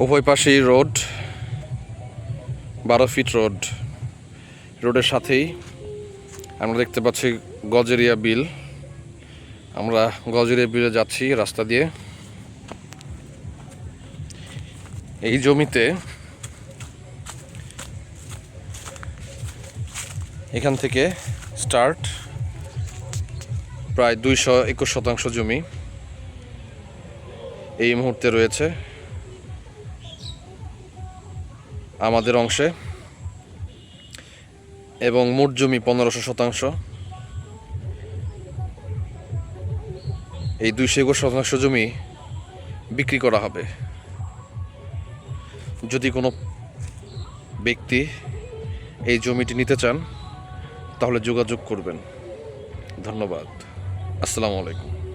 উভয় পাশেই রোড, বারো ফিট রোড। রোডের সাথেই আমরা দেখতে পাচ্ছি গজেরিয়া বিল। আমরা গজেরিয়া বিলে যাচ্ছি রাস্তা দিয়ে। এই জমিতে এখান থেকে স্টার্ট প্রায় দুইশো একুশ শতাংশ জমি এই মুহূর্তে রয়েছে। আমাদের অংশে এবং মোট জমি পনেরোশো শতাংশ। এই দুইশো একুশ শতাংশ জমি বিক্রি করা হবে। যদি কোনো ব্যক্তি এই জমিটি নিতে চান, তাহলে যোগাযোগ করবেন। ধন্যবাদ। আসসালামু আলাইকুম।